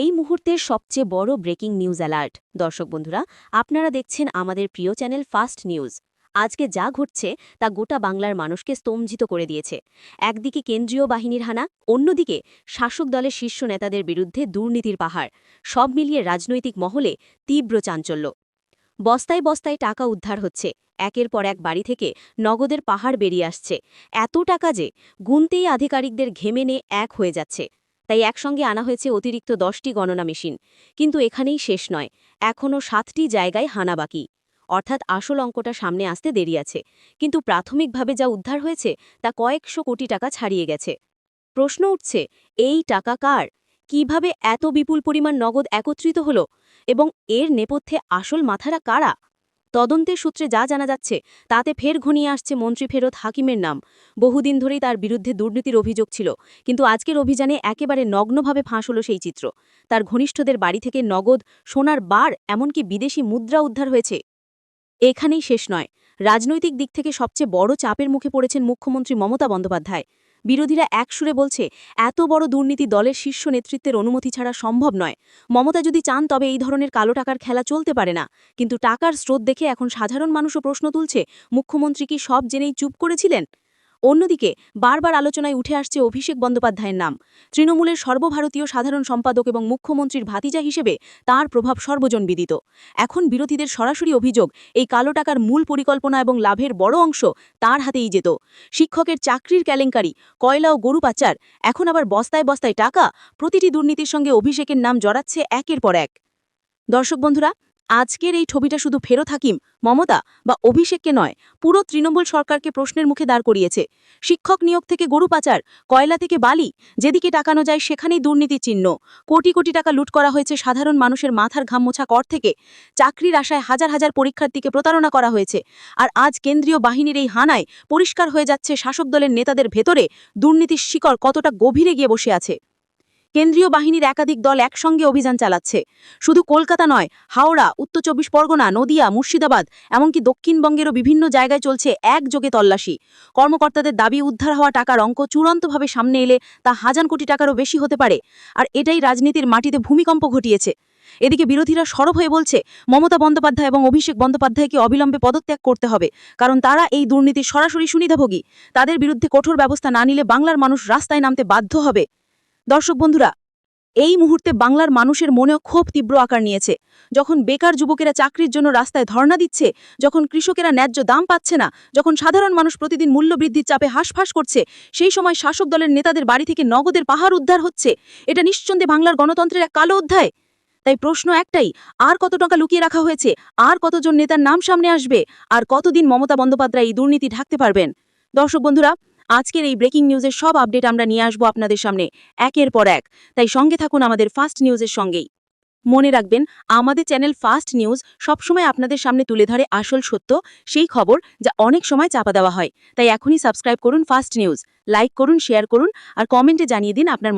এই মুহূর্তের সবচেয়ে বড় ব্রেকিং নিউজ অ্যালার্ট। দর্শক বন্ধুরা, আপনারা দেখছেন আমাদের প্রিয় চ্যানেল ফাস্ট নিউজ। আজকে যা ঘটছে, তা গোটা বাংলার মানুষকে স্তম্ভিত করে দিয়েছে। একদিকে কেন্দ্রীয় বাহিনীর হানা, অন্যদিকে শাসক দলের শীর্ষ নেতাদের বিরুদ্ধে দুর্নীতির পাহাড়। সব মিলিয়ে রাজনৈতিক মহলে তীব্র চাঞ্চল্য। বস্তায় বস্তায় টাকা উদ্ধার হচ্ছে। একের পর এক বাড়ি থেকে নগদের পাহাড় বেরিয়ে আসছে। এত টাকা যে গুনতেই আধিকারিকদের ঘেমে নে এক হয়ে যাচ্ছে। তাই একসঙ্গে আনা হয়েছে অতিরিক্ত দশটি গণনা মেশিন। কিন্তু এখানেই শেষ নয়। এখনও সাতটি জায়গায় হানা বাকি। অর্থাৎ আসল অঙ্কটা সামনে আসতে দেরি আছে। কিন্তু প্রাথমিকভাবে যা উদ্ধার হয়েছে, তা কয়েকশো কোটি টাকা ছাড়িয়ে গেছে। প্রশ্ন উঠছে, এই টাকা কার? কীভাবে এত বিপুল পরিমাণ নগদ একত্রিত হল? এবং এর নেপথ্যে আসল মাথারা কারা? তদন্তের সূত্রে যা জানা যাচ্ছে, তাতে ফের ঘনিয়ে আসছে মন্ত্রী ফেরত হাকিমের নাম। বহুদিন ধরেই তার বিরুদ্ধে দুর্নীতির অভিযোগ ছিল, কিন্তু আজকের অভিযানে একেবারে নগ্নভাবে ফাঁস হলো সেই চিত্র। তার ঘনিষ্ঠদের বাড়ি থেকে নগদ সোনার বার, এমনকি বিদেশি মুদ্রা উদ্ধার হয়েছে। এখানেই শেষ নয়। রাজনৈতিক দিক থেকে সবচেয়ে বড় চাপের মুখে পড়েছেন মুখ্যমন্ত্রী মমতা বন্দ্যোপাধ্যায়। বিরোধীরা এক সুরে বলছে, এত বড় দুর্নীতি দলের শীর্ষ নেতৃত্বের অনুমতি ছাড়া সম্ভব নয়। মমতা যদি চান তবে এই ধরনের কালো টাকার খেলা চলতে পারে না। কিন্তু টাকার স্রোত দেখে এখন সাধারণ মানুষও প্রশ্ন তুলছে, মুখ্যমন্ত্রী কি সব জেনেই চুপ করেছিলেন? অন্যদিকে, বারবার আলোচনায় উঠে আসছে অভিষেক বন্দ্যোপাধ্যায়ের নাম। তৃণমূলের সর্বভারতীয় সাধারণ সম্পাদক এবং মুখ্যমন্ত্রীর ভাতিজা হিসেবে তার প্রভাব সর্বজনবিদিত এখন বিরোধীদের সরাসরি অভিযোগ, এই কালো টাকার মূল পরিকল্পনা এবং লাভের বড় অংশ তার হাতেই যেত। শিক্ষকের চাকরির কেলেঙ্কারি, কয়লা ও গরু পাচার, এখন আবার বস্তায় বস্তায় টাকা, প্রতিটি দুর্নীতির সঙ্গে অভিষেকের নাম জড়াচ্ছে একের পর এক। দর্শক বন্ধুরা আজকের এই ছবিটা শুধু ফেরত হাকিম, মমতা বা অভিষেককে নয়, পুরো তৃণমূল সরকারকে প্রশ্নের মুখে দাঁড় করিয়েছে। শিক্ষক নিয়োগ থেকে গরু পাচার, কয়লা থেকে বালি, যেদিকে টাকানো যায় সেখানেই দুর্নীতি চিহ্ন। কোটি কোটি টাকা লুট করা হয়েছে সাধারণ মানুষের মাথার ঘাম মোছা কর থেকে। চাকরির আশায় হাজার হাজার পরীক্ষার্থীকে প্রতারণা করা হয়েছে। আর আজ কেন্দ্রীয় বাহিনীর এই হানায় পরিষ্কার হয়ে যাচ্ছে শাসক দলের নেতাদের ভেতরে দুর্নীতির শিকড় কতটা গভীরে গিয়ে বসে আছে। কেন্দ্রীয় বাহিনীর একাধিক দল একসঙ্গে অভিযান চালাচ্ছে। শুধু কলকাতা নয়, হাওড়া, উত্তর চব্বিশ পরগনা, নদিয়া, মুর্শিদাবাদ, এমনকি দক্ষিণবঙ্গেরও বিভিন্ন জায়গায় চলছে একযোগে তল্লাশি। কর্মকর্তাদের দাবি, উদ্ধার হওয়া টাকার অঙ্ক চূড়ান্তভাবে সামনে এলে তা হাজার কোটি টাকারও বেশি হতে পারে। আর এটাই রাজনীতির মাটিতে ভূমিকম্প ঘটিয়েছে। এদিকে বিরোধীরা সরব হয়ে বলছে, মমতা বন্দ্যোপাধ্যায় এবং অভিষেক বন্দ্যোপাধ্যায়কে অবিলম্বে পদত্যাগ করতে হবে, কারণ তারা এই দুর্নীতির সরাসরি সুনিধাভোগী তাদের বিরুদ্ধে কঠোর ব্যবস্থা না নিলে বাংলার মানুষ রাস্তায় নামতে বাধ্য হবে। দর্শক বন্ধুরা, এই মুহূর্তে বাংলার মানুষের মনেও ক্ষোভ তীব্র আকার নিয়েছে। যখন বেকার যুবকেরা চাকরির জন্য রাস্তায় ধর্ণা দিচ্ছে, যখন কৃষকেরা ন্যায্য দাম পাচ্ছে না, যখন সাধারণ মানুষ প্রতিদিন মূল্য বৃদ্ধির চাপে হাঁসফাঁস করছে, সেই সময় শাসক দলের নেতাদের বাড়ি থেকে নগদের পাহাড় উদ্ধার হচ্ছে। এটা নিঃসন্দেহে বাংলার গণতন্ত্রের এক কালো অধ্যায়। তাই প্রশ্ন একটাই, আর কত টাকা লুকিয়ে রাখা হয়েছে? আর কতজন নেতার নাম সামনে আসবে? আর কতদিন মমতা বন্দ্যোপাধ্যায় এই দুর্নীতি ঢাকতে পারবেন? দর্শক বন্ধুরা আজকের এই ব্রেকিং নিউজের সব আপডেট আমরা নিয়ে আসব আপনাদের সামনে, একের পর এক। তাই সঙ্গে থাকুন আমাদের ফার্স্ট নিউজের সঙ্গেই। মনে রাখবেন, আমাদের চ্যানেল ফার্স্ট নিউজ সবসময় আপনাদের সামনে তুলে ধরে আসল সত্য, সেই খবর যা অনেক সময় চাপা দেওয়া হয়। তাই এখনই সাবস্ক্রাইব করুন ফার্স্ট নিউজ, লাইক করুন, শেয়ার করুন, আর কমেন্টে জানিয়ে দিন আপনার